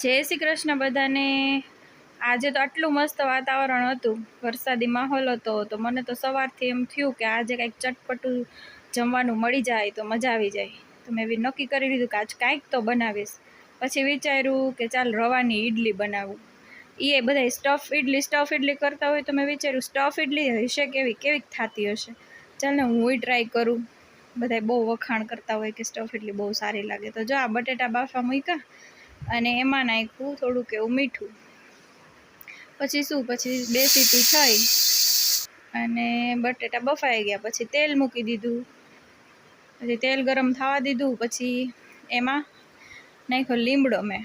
જય શ્રી કૃષ્ણ બધાને. આજે તો આટલું મસ્ત વાતાવરણ હતું, વરસાદી માહોલ હતો, તો મને તો સવારથી એમ થયું કે આજે કંઈક ચટપટું જમવાનું મળી જાય તો મજા આવી જાય. તો મેં એવી નક્કી કરી લીધું કે આજ કાંઈક તો બનાવીશ. પછી વિચાર્યું કે ચાલ રવાની ઈડલી બનાવું. એ બધા સ્ટફ ઇડલી સ્ટફ ઇડલી કરતા હોય તો મેં વિચાર્યું સ્ટફ ઇડલી હશે કેવી કેવી થતી હશે. ચાલ ને હું ટ્રાય કરું. બધા બહુ વખાણ કરતા હોય કે સ્ટફ ઇડલી બહુ સારી લાગે. તો જો આ બટેટા બાફા મૂક્યા અને એમાં નાખ્યું થોડુંક એવું મીઠું. પછી શું? પછી બે સીટી થઈ અને બટેટા બફાઈ ગયા. પછી તેલ મૂકી દીધું. પછી તેલ ગરમ થવા દીધું. પછી એમાં નાખ્યો લીમડો મેં.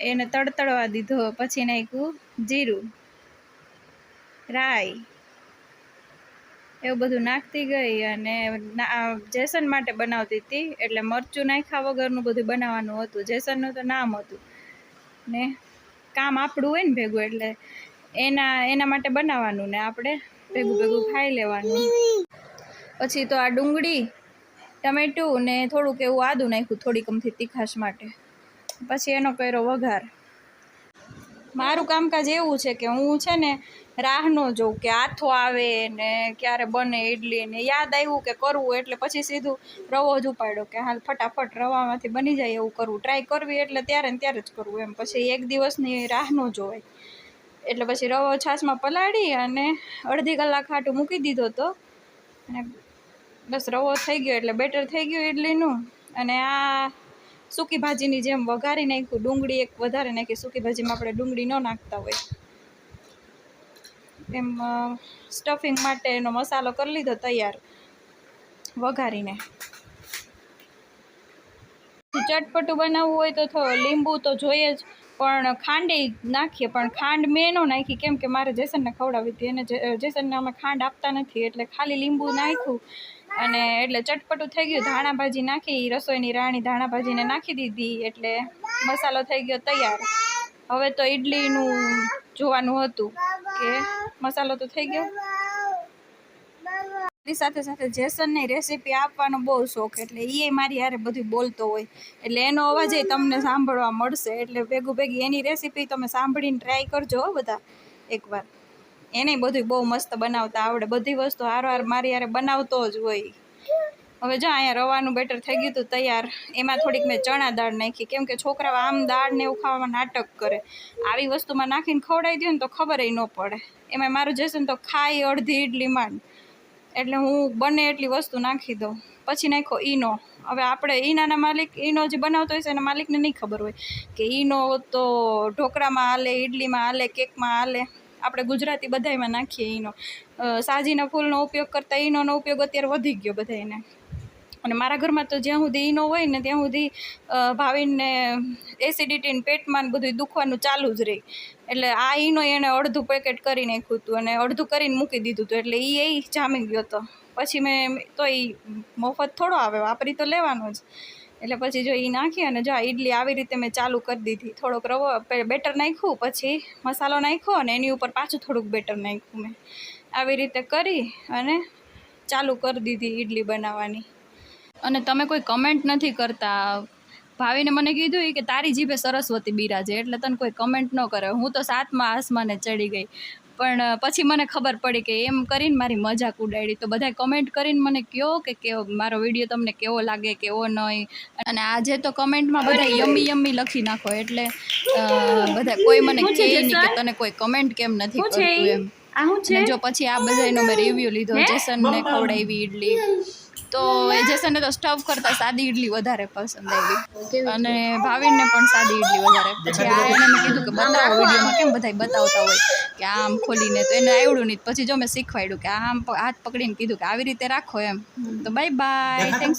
એને તડતડવા દીધો. પછી નાખ્યું જીરું. રાઈ. એવું બધું નાખતી ગઈ અને જેસન માટે બનાવતી હતી. એટલે મરચું નાખ્યા વગરનું બધું બનાવવાનું હતું. જેસનનું તો નામ હતું. ને કામ આપણું હોય ને ભેગું, એટલે એના એના માટે બનાવવાનું ને આપણે ભેગું ભેગું ખાઈ લેવાનું. પછી તો આ ડુંગળી, ટમેટું ને થોડુંક એવું આદું નાખ્યું થોડીક અમથી તીખાશ માટે. પછી એનો કર્યો વઘાર. મારું કામકાજ એવું છે કે હું છે ને રાહ જોઉં કે આથો આવે ને ક્યારે બને ઇડલી ને યાદ આવ્યું કે કરવું એટલે પછી સીધું રવો જ ઉપાડ્યો કે હાલ ફટાફટ રવામાંથી બની જાય એવું કરવું. ટ્રાય કરવી એટલે ત્યારે ને ત્યારે જ કરવું એમ. પછી એક દિવસની રાહ ન જોવાય. એટલે પછી રવો છાશમાં પલાળી અને અડધી કલાક હાટું મૂકી દીધો તો અને બસ રવો થઈ ગયો એટલે બેટર થઈ ગયું ઇડલીનું અને આ સૂકી ભાજીની જેમ વઘારી નાખ્યું ડુંગળી એક વધારે નાખી, સૂકી ભાજીમાં આપણે ડુંગળી ન નાખતા હોય. એમ સ્ટફિંગ માટે એનો મસાલો કરી લીધો તૈયાર, વઘારીને. ચટપટું બનાવવું હોય તો લીંબુ તો જોઈએ જ, પણ ખાંડે નાખીએ, પણ ખાંડ મેં ન નાખી, કેમ કે મારે જેસનને ખવડાવી હતી, એને જેસનને અમે ખાંડ આપતા નથી, એટલે ખાલી લીંબુ નાખ્યું અને એટલે ચટપટું થઈ ગયું ધાણા ભાજી નાખી, રસોઈની રાણી ધાણા ભાજીને નાખી દીધી, એટલે મસાલો થઈ ગયો તૈયાર. હવે તો ઈડલીનું જોવાનું હતું કે મસાલો તો થઈ ગયો. એની સાથે સાથે જેસનની રેસીપી આપવાનો બહુ શોખ, એટલે એ મારી હારે બધું બોલતો હોય. એટલે એનો અવાજ તમને સાંભળવા મળશે, એટલે ભેગું ભેગી એની રેસીપી તમે સાંભળીને ટ્રાય કરજો બધા, એકવાર. એને બધું બહુ મસ્ત બનાવતા આવડે. બધી વસ્તુ હાર હાર મારી હારે બનાવતો જ હોય. હવે જો અહીંયા રવાનું બેટર થઈ ગયું હતું તૈયાર. એમાં થોડીક મેં ચણા દાળ નાખી. કેમ કે છોકરાઓ આમ દાળ ને એવું ખાવામાં નાટક કરે. આવી વસ્તુમાં નાખીને ખવડાવી દઉં ને તો ખબર ન પડે. એમાં મારું જશે ને તો ખાઈ અડધી ઇડલી માંડ. એટલે હું બને એટલી વસ્તુ નાખી દઉં. પછી નાખો ઈનો. હવે આપણે ઈનાના માલિક, ઈનો જે બનાવતો હોય છે એના માલિકને નહીં ખબર હોય કે ઈનો તો ઢોકળામાં હાલે ઇડલીમાં હાલે, કેકમાં હાલે. આપણે ગુજરાતી બધાયમાં નાખીએ ઈનો. સાજીના ફૂલનો ઉપયોગ કરતાં ઈનોનો ઉપયોગ અત્યારે વધી ગયો બધાને અને મારા ઘરમાં તો જ્યાં સુધી ઈનો હોય ને ત્યાં સુધી ભાવિનને એસિડિટીને પેટમાં બધું દુખવાનું ચાલુ જ રહે. એટલે આ ઈનો એણે અડધું પેકેટ કરી નાખ્યું હતું અને અડધું કરીને મૂકી દીધું હતું. એટલે એ એ જામી ગયો હતો પછી મેં તો એ મફત થોડો આવે, વાપરી તો લેવાનો જ. એટલે પછી જો એ નાખી અને જો આ ઇડલી આવી રીતે મેં ચાલુ કરી દીધી. થોડોક રવો બેટર નાખ્યું, પછી મસાલો નાખ્યો અને એની ઉપર પાછું થોડુંક બેટર નાખ્યું મેં. આવી રીતે કરી અને ચાલુ કરી દીધી ઇડલી બનાવવાની. અને તમે કોઈ કમેન્ટ નથી કરતા. ભાવીને મને કીધું કે તારી જીભે સરસ્વતી બિરાજે, એટલે તને કોઈ કમેન્ટ ન કરે. હું તો સાતમા આસમાને ચડી ગઈ. પણ પછી મને ખબર પડી કે એમ કરીને મારી મજાક ઉડાડી. તો બધાય કમેન્ટ કરીને મને કહો કે કેવો મારો વીડિયો તમને કેવો લાગે કેવો નહીં અને આજે તો કમેન્ટમાં બધા યમી યમ્મી લખી નાખો એટલે બધા કોઈ મને કહે નહીં કે તને કોઈ કમેન્ટ કેમ નથી કરતું એમ. આ જો પછી આ બધાનો મેં રિવ્યૂ લીધો જેસનને ખવડાવી ઈડલી. તો એ જેસનને તો સ્ટફ કરતાં સાદી ઈડલી વધારે પસંદ આવી. અને ભાવિનને પણ સાદી ઈડલી વધારે પછી આ એને મેં કીધું કે બતાવો વિડીયોમાં કેમ બધાય બતાવતા હોય કે આમ ખોલીને તો એને આવડ્યું નહીં. પછી જો મેં શીખવાડ્યું કે આમ હાથ પકડીને કીધું કે આવી રીતે રાખો એમ. તો બાય બાય થેન્ક્સ